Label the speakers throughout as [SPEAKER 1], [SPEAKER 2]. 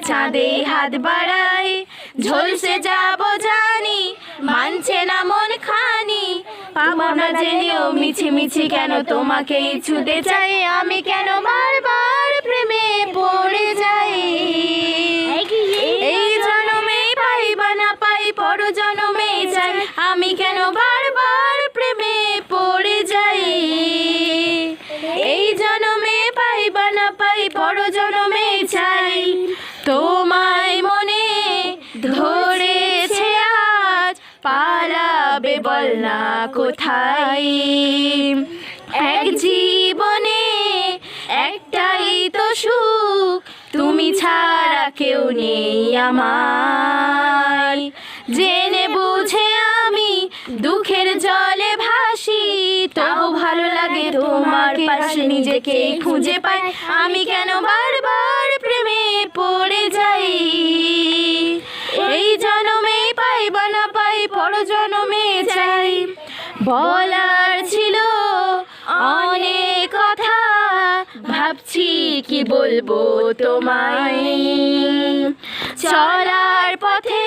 [SPEAKER 1] চাঁদে হাত বাড়াই। ঝলসে যাব জানি, মানছে না মন খানি। পাবো না জেনেও মিছি মিছি কেন তোমাকেই ছুতে চাই। আমি কেন বারবার প্রেমে পড়ে যাই? এই জনমে পাই বা না পাই পর জনমে চাই। আমি কেন বারবার পালাবে বল না কোথায়? এক জীবনে একটাই তো সুখ, তুমি ছাড়া কেউ নেই আমার জেনে বুঝে আমি দুঃখের জলে ভাসি তবু ভালো লাগে তোমার পাশে নিজেকে খুঁজে পাই। আমি কেন বারবার বলার ছিল অনেক কথা। ভাবছি কি বলব তোমায়। চলার পথে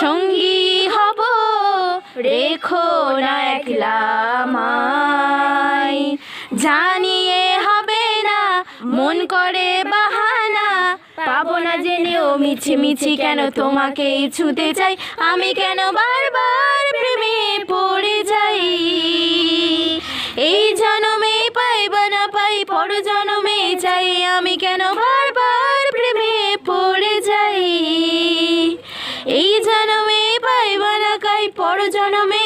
[SPEAKER 1] সঙ্গী হব, রেখো না একলা জানিয়ে হবে না, মন করে বাহানা। পাবো না জেনেও মিছি মিছি কেন তোমাকে ছুতে চাই। আমি কেন যাই don't know me.